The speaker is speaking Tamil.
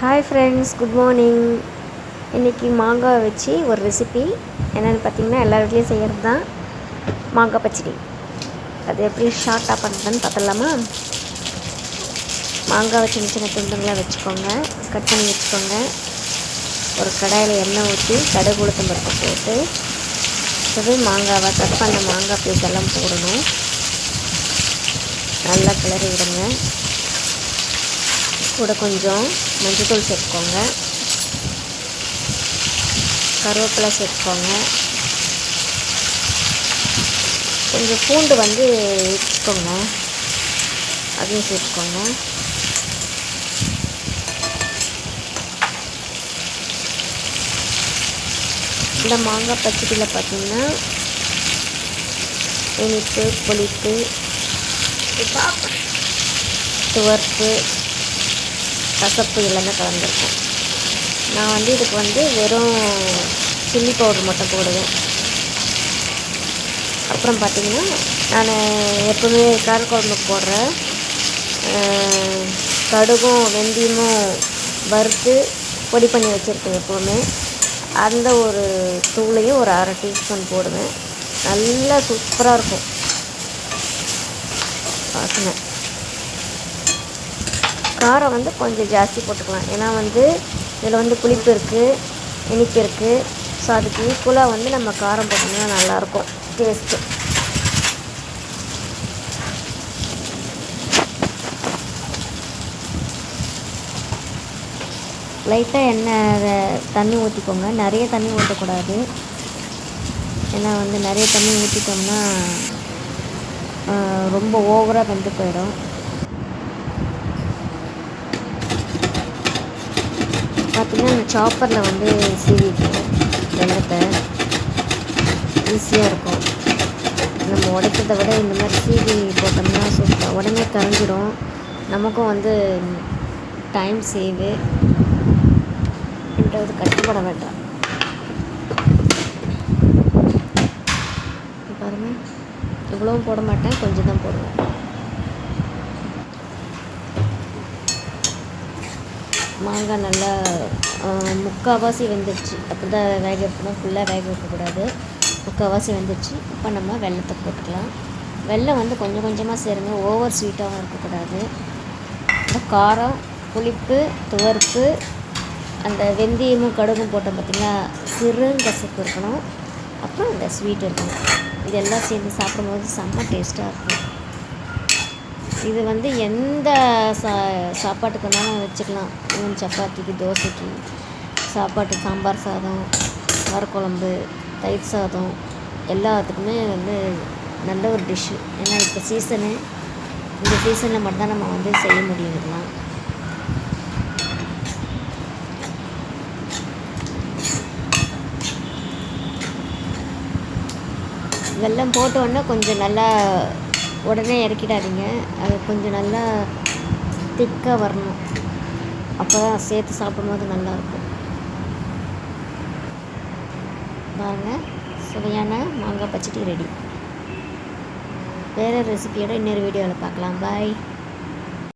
ஹாய் ஃப்ரெண்ட்ஸ் குட் மார்னிங் இன்றைக்கி மாங்காய் வச்சு ஒரு ரெசிபி என்னென்னு பார்த்தீங்கன்னா எல்லா வீட்லேயும் செய்கிறது தான் மாங்காய் பச்சடி. அது எப்படி ஷார்ட்டாக பண்ணுறதுன்னு பார்த்துடலாமா? மாங்காவை சின்ன சின்ன துண்டுங்களாக வச்சுக்கோங்க. கட் பண்ணி வச்சுக்கோங்க. ஒரு கடாயில் எண்ணெய் ஊற்றி கடுகு உளுத்தம் பருப்பு போட்டு அடுத்தது மாங்காவை கட் பண்ண மாங்காய் பீஸ் எல்லாம் போடணும். நல்லா கிளறி விடுங்க கூட கொஞ்சம் மஞ்சள்தூள் சேர்த்துக்கோங்க. கருவேப்பிலை சேர்த்துக்கோங்க. கொஞ்சம் பூண்டு வந்து வச்சுக்கோங்க அதையும் சேர்த்துக்கோங்க. இந்த மாங்காய் பச்சடியில் பார்த்திங்கன்னா இனிப்பு புளிப்பு துவர்ப்பு கசப்பு எல்லாமே கலந்துருக்கும். நான் வந்து இதுக்கு வந்து வெறும் சில்லி பவுடர் மட்டும் போடுவேன். அப்புறம் பார்த்திங்கன்னா நான் எப்போவுமே காரக்குழம்புக்கு போடுற கடுகும் வெந்தயமும் வறுத்து பொடி பண்ணி வச்சுருக்கேன் எப்போவுமே. அந்த ஒரு தூளையும் ஒரு அரை டீஸ்பூன் போடுவேன். நல்லா சூப்பராக இருக்கும். வாசனை காரம் வந்து கொஞ்சம் ஜாஸ்தி போட்டுக்கலாம். ஏன்னா வந்து இதில் வந்து புளிப்பு இருக்குது இனிப்பு இருக்குது ஸோ அதுக்கு ஈக்குவலாக வந்து நம்ம காரம் போட்டோம்னா நல்லாயிருக்கும் டேஸ்ட்டு லைட்டாக எண்ணெய் தண்ணி ஊற்றிக்கோங்க நிறைய தண்ணி ஊற்றக்கூடாது ஏன்னா வந்து நிறைய தண்ணி ஊற்றிட்டோம்னா ரொம்ப ஓவராக வெந்து போயிடும். பார்த்திங்கன்னா இந்த சாப்பரில் வந்து சீவிக்கும் வெள்ளத்தை ஈஸியாக இருக்கும். நம்ம உடைக்கிறத விட இந்த மாதிரி சீவி போட்டோம்னா சூப்பராக உடனே கரைஞ்சிரும். நமக்கும் வந்து டைம் சேவு என்றது கட்டுப்பட வேண்டாம். பாருங்கள் இவ்வளவும் போட மாட்டேன். கொஞ்சம் தான் போடுவேன். மாங்காய் நல்லா முக்கால்வாசி வெந்துடுச்சு அப்படி தான் வேக வைக்கணும். ஃபுல்லாக வேக வைக்கக்கூடாது. முக்கால்வாசி வெந்துடுச்சு இப்போ நம்ம வெள்ளத்தை போட்டுக்கலாம். வெள்ளம் வந்து கொஞ்சம் கொஞ்சமாக சேருங்க. ஓவர் ஸ்வீட்டாகவும் இருக்கக்கூடாது. காரம் புளிப்பு துவர்ப்பு அந்த வெந்தயமும் கடுகும் போட்டோம் பார்த்திங்கன்னா சிறுங்கசப்பு இருக்கணும். அப்புறம் இந்த ஸ்வீட் இருக்கணும். இதெல்லாம் சேர்ந்து சாப்பிடும்போது செம்ம டேஸ்ட்டாக இருக்கும். இது வந்து எந்த சா சாப்பாட்டுக்கு வேணாலும் வச்சுக்கலாம். ஈவன் சப்பாத்திக்கு தோசைக்கு. சாப்பாட்டு சாம்பார் சாதம் வரக்குழம்பு தயிர் சாதம் எல்லாத்துக்குமே வந்து நல்ல ஒரு டிஷ்ஷு ஏன்னா இப்போ சீசனு இந்த சீசனில் மட்டும்தான் நம்ம வந்து செய்ய முடியும் இதெல்லாம். வெல்லம் போட்ட உடனே கொஞ்சம் நல்லா உடனே இறக்கிடாதீங்க. அது கொஞ்சம் நல்லா திக்காக வரணும். அப்போ தான் சேர்த்து சாப்பிடும்போது நல்லாயிருக்கும். பாருங்கள் சுவையான மாங்காய் பச்சடி ரெடி வேறு ரெசிபியோட இன்னொரு வீடியோவில் பார்க்கலாம். பாய்